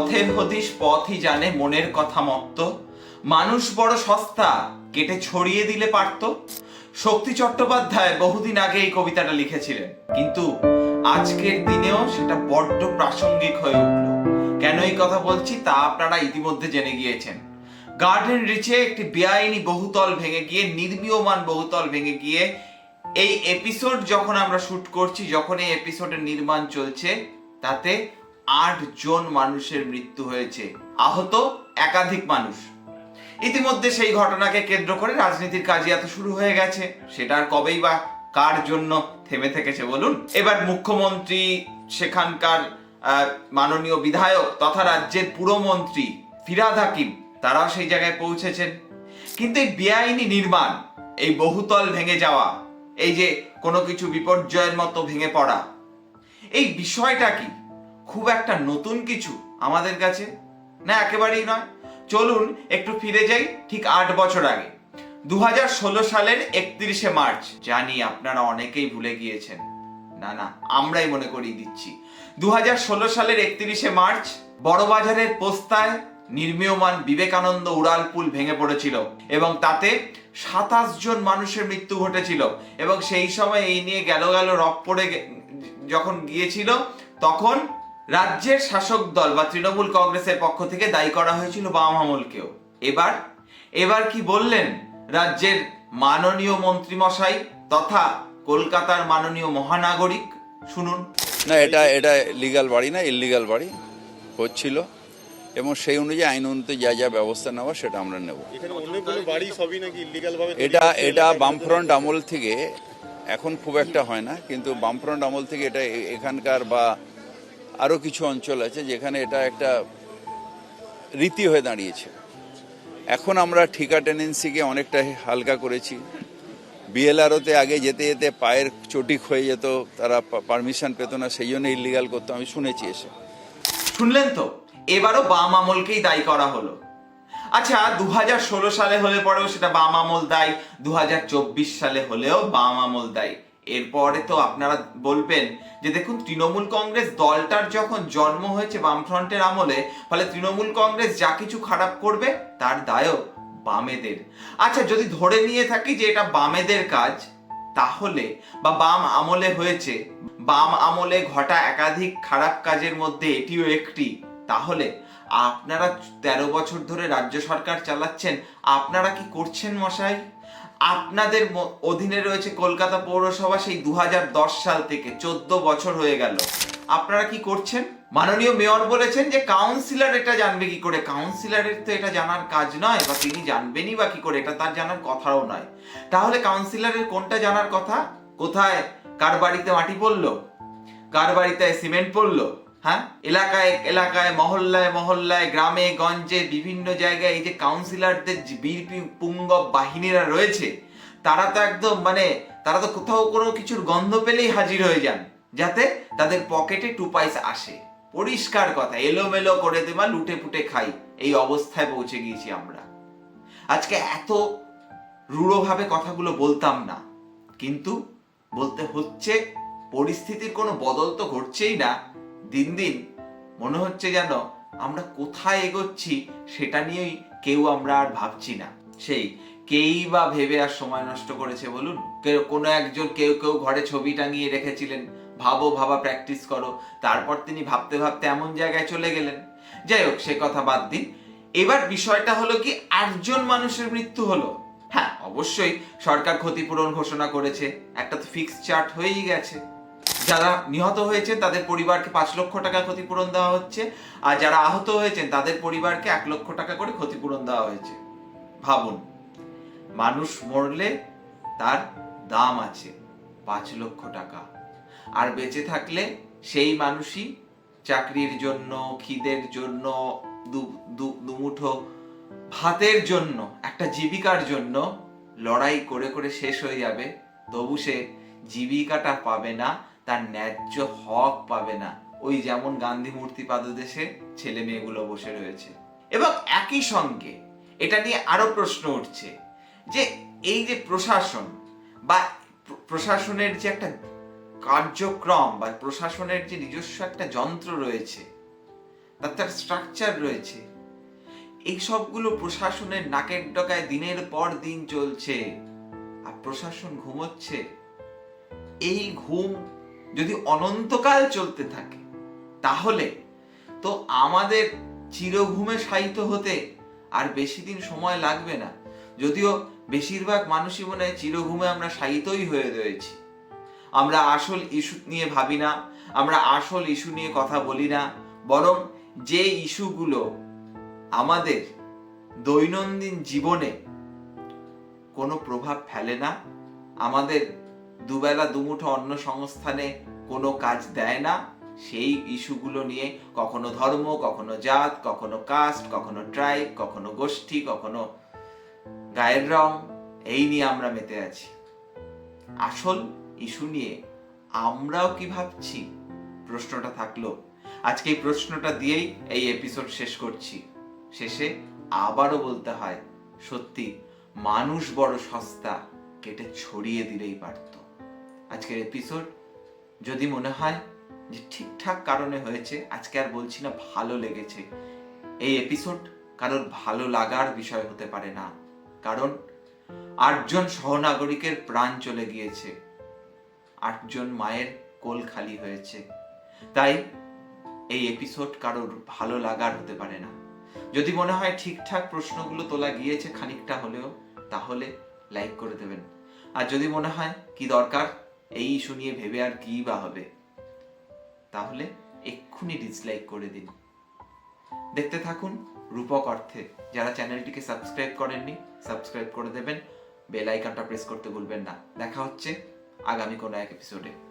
পথের হদিশ পথই জানে, মনের কথা মত্ত। মানুষ বড় সস্তা, কেটে ছড়িয়ে দিলে পারত। শক্তি চট্টোপাধ্যায় বহুদিন আগে এই কবিতাটা লিখেছিলেন। কিন্তু আজকের দিনেও সেটা বড্ড প্রাসঙ্গিক হয়ে উঠল। কেন এই কথা বলছি তা আপনারা ইতিমধ্যে জেনে গিয়েছেন। গার্ডেন রিচে একটি বেআইনি বহুতল ভেঙে গিয়ে, নির্মীয়মান বহুতল ভেঙে গিয়ে, এই এপিসোড যখন আমরা শুট করছি, যখন এই এপিসোডের নির্মাণ চলছে, তাতে আট জন মানুষের মৃত্যু হয়েছে। আহত একাধিক মানুষ। ইতিমধ্যে সেই ঘটনাকে কেন্দ্র করে রাজনীতির কাজই এত শুরু হয়ে গেছে। সেটা আর কবেই বা কার জন্য থেমে থেকেছে বলুন? এবার মুখ্যমন্ত্রী, সেখানকার মাননীয় বিধায়ক তথা রাজ্যের পুরমন্ত্রী ফিরাদ হাকিম, তারাও সেই জায়গায় পৌঁছেছেন। কিন্তু এই বেআইনি নির্মাণ, এই বহুতল ভেঙে যাওয়া, এই যে কোনো কিছু বিপর্যয়ের মতো ভেঙে পড়া, এই বিষয়টা কি? খুব একটা নতুন কিছু আমাদের কাছে? না, একেবারেই নয়। চলুন, একটু ফিরে যাই ঠিক আট বছর আগে। দু হাজার ষোলো সালের একত্রিশে মার্চ। জানি আপনারা অনেকেই ভুলে গিয়েছেন। না না, আমরাই মনে করিয়ে দিচ্ছি। দু হাজার ষোলো সালের একত্রিশে মার্চ, বড়বাজারের পোস্তায় নির্মীয়মান বিবেকানন্দ উড়ালপুল ভেঙে পড়েছিল এবং তাতে সাতাশ জন মানুষের মৃত্যু ঘটেছিল এবং সেই সময় এই নিয়ে গেল গেল রপ পড়ে যখন গিয়েছিল, তখন রাজ্যের শাসক দল বা তৃণমূল কংগ্রেসের পক্ষ থেকে দায়ী করা হয়েছিল বাম আমলকেও। এবার এবার কি বললেন রাজ্যের মাননীয় মন্ত্রীমশাই তথা কলকাতার মাননীয় মহানাগরিক? শুনুন। না এটা এটা লিগাল বাড়ি না ইলিগাল বাড়ি। হচ্ছিল। এবং সেই অনুযায়ী আইন অনুযায়ী যা যা ব্যবস্থা নেওয়া সেটা আমরা নেব। এখানে বাড়ি সবই নাকি ইলিগাল ভাবে তৈরি এটা এটা বামফ্রন্ট আমল থেকে এখন খুব একটা হয় না কিন্তু বামফ্রন্ট আমল থেকে এটা এ- এখানকার বা আরও কিছু অঞ্চল আছে যেখানে এটা একটা রীতি হয়ে দাঁড়িয়েছে। এখন আমরা ঠিকা টেনেন্সিকে অনেকটা হালকা করেছি। বিএলআরওতে আগে যেতে যেতে পায়ের চটিক হয়ে যেত, তারা পারমিশন পেত না, সেই জন্য ইলিগাল করতো, আমি শুনেছি এসে। শুনলেন তো? এবারও বাম আমলকেই দায়ী করা হলো। আচ্ছা দু হাজার ষোলো সালে হলে পরেও সেটা বাম আমল দায়ী দু হাজার চব্বিশ সালে হলেও বাম আমল দায়ী। এরপরে তো আপনারা বলবেন যে দেখুন, তৃণমূল কংগ্রেস দলটার যখন জন্ম হয়েছে বামফ্রন্টের আমলে, ফলে তৃণমূল কংগ্রেস যা কিছু খারাপ করবে, তার দায়ও বামেদের। আচ্ছা যদি ধরে নিয়ে থাকি যে এটা বামেদের কাজ, তাহলে বা বাম আমলে হয়েছে, বাম আমলে ঘটা একাধিক খারাপ কাজের মধ্যে এটিও একটি, তাহলে আপনারা তেরো বছর ধরে রাজ্য সরকার চালাচ্ছেন, আপনারা কি করছেন মশাই? আপনাদের অধীনে রয়েছে কলকাতা পৌরসভা সেই দুহাজার দশ সাল থেকে, চোদ্দ বছর হয়ে গেল। আপনারা কি করছেন? মাননীয় মেয়র বলেছেন যে কাউন্সিলর এটা জানবে কি করে। কাউন্সিলরের তো এটা জানার কাজ নয়, বা তিনি জানবেনই বা কি করে, এটা তার জানার কথাও নয়। তাহলে কাউন্সিলরের কোনটা জানার কথা? কোথায়? কার বাড়িতে মাটি পড়ল? কার বাড়িতে সিমেন্ট পড়ল? হ্যাঁ? এলাকায় এলাকায়, মহল্লায় মহল্লায়, গ্রামে, গঞ্জে, বিভিন্ন জায়গায় এই যে কাউন্সিলরদের বিরপি বীর পি- পুঙ্গব বাহিনীরা রয়েছে, তারা তো একদম মানে তারা তো কোথাও কোনো কিছুর গন্ধ পেলেই হাজির হয়ে যান, যাতে তাদের পকেটে টু পয়সা আসে। পরিষ্কার কথা, এলোমেলো করে দেবা লুটে পুটে খাই, এই অবস্থায় পৌঁছে গিয়েছি আমরা। আজকে এত রূঢ়ভাবে কথাগুলো বলতাম না, কিন্তু বলতে হচ্ছে পরিস্থিতির কোনো বদল তো ঘটছেই না দিন দিন মনে হচ্ছে যেন আমরা কোথায় এগোচ্ছি সেটা নিয়েই কেউ আমরা আর ভাবছি না। সেই কেই বা ভেবে আর সময় নষ্ট করেছে বলুন? কেউ, কোনো একজন কেউ কেউ ঘরে ছবি টাঙিয়ে রেখেছিলেন, ভাবো, ভাবা প্র্যাকটিস করো, তারপর তিনি ভাবতে ভাবতে এমন জায়গায় চলে গেলেন। যাই হোক, সে কথা বাদ দিন। এবার বিষয়টা হলো কি, আটজন মানুষের মৃত্যু হলো। হ্যাঁ অবশ্যই সরকার ক্ষতিপূরণ ঘোষণা করেছে, একটা তো ফিক্সড চার্ট হয়েই গেছে। যারা নিহত হয়েছে তাদের পরিবারকে পাঁচ লক্ষ টাকা ক্ষতিপূরণ দেওয়া হচ্ছে। আর যারা আহত হয়েছেন, তাদের পরিবারকে এক লক্ষ টাকা করে ক্ষতিপূরণ দেওয়া হয়েছে। ভাবুন, মানুষ মরলে তার দাম আছে পাঁচ লক্ষ টাকা। আর বেঁচে থাকলে সেই মানুষই চাকরির জন্য, খিদের জন্য দুমুঠো ভাতের জন্য, একটা জীবিকার জন্য লড়াই করে করে শেষ হয়ে যাবে। তবু সে জীবিকাটা পাবে না। তার ন্যায্য হক পাবে না। ওই যেমন গান্ধী মূর্তি পাদদেশে ছেলে মেয়েগুলো বসে রয়েছে। এবং একই সঙ্গে এটা নিয়ে আরও প্রশ্ন উঠছে যে এই যে প্রশাসন বা প্রশাসনের যে একটা কার্যক্রম বা প্রশাসনের যে নিজস্ব একটা যন্ত্র রয়েছে তার তার স্ট্রাকচার রয়েছে, এই সবগুলো প্রশাসনের নাকের ডকায় দিনের পর দিন চলছে। আর প্রশাসন ঘুমোচ্ছে। এই ঘুম যদি অনন্তকাল চলতে থাকে, তাহলে তো আমাদের চিরঘুমে শায়িত হতে আর বেশি দিন সময় লাগবে না। যদিও বেশিরভাগ মানুষই মনে হয় চিরঘুমে আমরা শায়িতই হয়ে রয়েছি। আমরা আসল ইস্যু নিয়ে ভাবি না, আমরা আসল ইস্যু নিয়ে কথা বলি না, বরং যে ইস্যুগুলো আমাদের দৈনন্দিন জীবনে কোনো প্রভাব ফেলে না, আমাদের দুবেলা দুমুঠো অন্য সংস্থানে কোনো কাজ দেয় না। সেই ইস্যুগুলো নিয়ে কখনো ধর্ম, কখনো জাত, কখনো কাস্ট, কখনো ট্রাইব, কখনো গোষ্ঠী, কখনো গায়ের রং, এই নিয়ে আমরা মেতে আছি। আসল ইস্যু নিয়ে আমরাও কি ভাবছি? প্রশ্নটা থাকল। আজকে এই প্রশ্নটা দিয়েই এই এপিসোড শেষ করছি। শেষে আবারও বলতে হয়, সত্যি, মানুষ বড় সস্তা কেটে ছড়িয়ে দিলেই পারত। আজকের এপিসোড যদি মনে হয় যে ঠিকঠাক কারণে হয়েছে, আজকে আর বলছি না ভালো লেগেছে। এই এপিসোড কারোর ভালো লাগার বিষয় হতে পারে না। কারণ আটজন সহনাগরিকের প্রাণ চলে গিয়েছে। আটজন মায়ের কোল খালি হয়েছে। তাই এই এপিসোড কারোর ভালো লাগার হতে পারে না। যদি মনে হয় ঠিকঠাক প্রশ্নগুলো তোলা গিয়েছে খানিকটা হলেও, তাহলে লাইক করে দেবেন। আর যদি মনে হয় কি দরকার এই ইস্যু নিয়ে ভেবে আর কি বা হবে? তাহলে এক্ষুনি ডিসলাইক করে দিন। দেখতে থাকুন রূপক অর্থে। যারা চ্যানেলটিকে সাবস্ক্রাইব করেননি সাবস্ক্রাইব করে দেবেন। বেল আইকনটা প্রেস করতে ভুলবেন না। দেখা হচ্ছে আগামী কোনো এক এপিসোডে